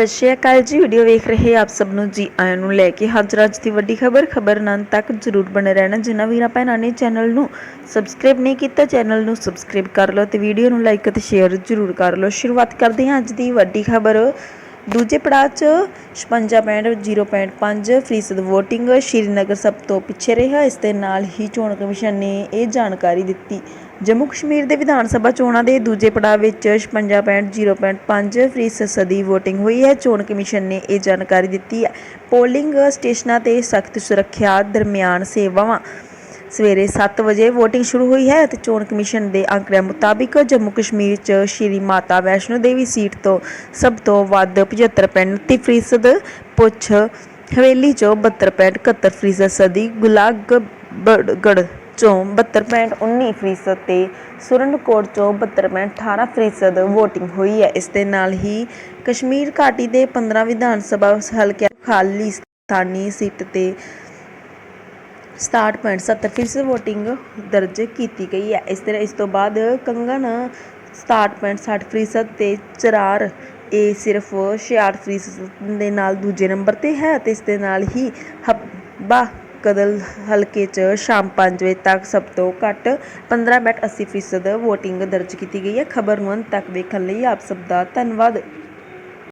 ਸਤਿ ਸ਼੍ਰੀ ਅਕਾਲ ਜੀ ਵੀਡੀਓ ਵੇਖ ਰਹੇ ਆਪ ਸਭ ਨੂੰ ਜੀ ਆਇਆਂ ਨੂੰ ਲੈ ਕੇ ਹਾਜ਼ਰ ਅੱਜ ਦੀ ਵੱਡੀ ਖਬਰ ਖਬਰ ਨਾਲ ਤੱਕ ਜ਼ਰੂਰ ਬਣੇ ਰਹਿਣਾ। ਜਿਨ੍ਹਾਂ ਵੀਰਾਂ ਭੈਣਾਂ ਨੇ ਚੈਨਲ ਨੂੰ ਸਬਸਕ੍ਰਾਈਬ ਨਹੀਂ ਕੀਤਾ ਚੈਨਲ ਨੂੰ ਸਬਸਕ੍ਰਾਈਬ ਕਰ ਲਓ ਤੇ ਵੀਡੀਓ ਨੂੰ ਲਾਈਕ ਅਤੇ ਸ਼ੇਅਰ ਜ਼ਰੂਰ ਕਰ ਲਓ। ਸ਼ੁਰੂਆਤ ਕਰਦੇ ਹਾਂ ਅੱਜ ਦੀ ਵੱਡੀ ਖਬਰ। ਦੂਜੇ ਪੜਾਅ 'ਚ 56.0.5 ਫੀਸਦ VOTING ਸ਼੍ਰੀਨਗਰ ਸਭ ਤੋਂ ਪਿੱਛੇ ਰਿਹਾ। ਇਸ ਦੇ ਨਾਲ ਹੀ ਚੋਣ ਕਮਿਸ਼ਨ ਨੇ ਇਹ ਜਾਣਕਾਰੀ ਦਿੱਤੀ। ਜੰਮੂ ਕਸ਼ਮੀਰ ਦੇ ਵਿਧਾਨ ਸਭਾ ਚੋਣਾਂ ਦੇ ਦੂਜੇ ਪੜਾਅ ਵਿੱਚ 56.0.5 ਫੀਸਦੀ VOTING ਹੋਈ ਹੈ। ਚੋਣ ਕਮਿਸ਼ਨ ਨੇ ਇਹ ਜਾਣਕਾਰੀ ਦਿੱਤੀ ਹੈ। ਪੋਲਿੰਗ ਸਟੇਸ਼ਨਾਂ ਤੇ ਸਖਤ ਸੁਰੱਖਿਆ ਦਰਮਿਆਨ ਸੇਵਾਵਾਂ। ਸਵੇਰੇ 7 ਵਜੇ VOTING ਸ਼ੁਰੂ ਹੋਈ ਹੈ ਅਤੇ ਚੋਣ ਕਮਿਸ਼ਨ ਦੇ ਅੰਕੜਿਆਂ ਮੁਤਾਬਿਕ ਜੰਮੂ ਕਸ਼ਮੀਰ 'ਚ ਸ਼੍ਰੀ ਮਾਤਾ ਵੈਸ਼ਨੋ ਦੇਵੀ ਸੀਟ ਤੋਂ ਸਭ ਤੋਂ ਵੱਧ 75.29% ਪੁੱਛ ਹਵੇਲੀ 'ਚੋਂ 72.71% ਸਦੀ ਗੁਲਾਗੜ੍ਹ ਚੋਂ 72.19% ਤੇ ਸੁਰਨਕੋਟ ਚੋਂ 72.18% VOTING ਹੋਈ ਹੈ। ਇਸ ਦੇ ਨਾਲ ਹੀ ਕਸ਼ਮੀਰ ਘਾਟੀ ਦੇ 15 ਵਿਧਾਨ ਸਭਾ ਹਲਕਿਆਂ ਖਾਲੀ ਸਥਾਨੀ ਸੀਟ ਤੇ 67.70 ਫੀਸਦ VOTING ਦਰਜ ਕੀਤੀ ਗਈ ਹੈ। ਇਸ ਤਰ੍ਹਾਂ ਇਸ ਤੋਂ ਬਾਅਦ ਕੰਗਨ 67.60 ਫੀਸਦ ਤੇ ਚਰਾਰ ਇਹ ਸਿਰਫ 66% ਦੇ ਨਾਲ ਦੂਜੇ ਨੰਬਰ ਤੇ ਹੈ ਅਤੇ ਇਸ ਦੇ ਨਾਲ ਹੀ ਹੱਬਾ ਕਦਲ ਹਲਕੇ 'ਚ ਸ਼ਾਮ 5 ਵਜੇ ਤੱਕ ਸਭ ਤੋਂ ਘੱਟ 15.80 ਫੀਸਦ VOTING ਦਰਜ ਕੀਤੀ ਗਈ ਹੈ। ਖਬਰ ਨੂੰ ਅੰਤ ਤੱਕ ਵੇਖਣ ਲਈ ਆਪ ਸਭ ਦਾ ਧੰਨਵਾਦ।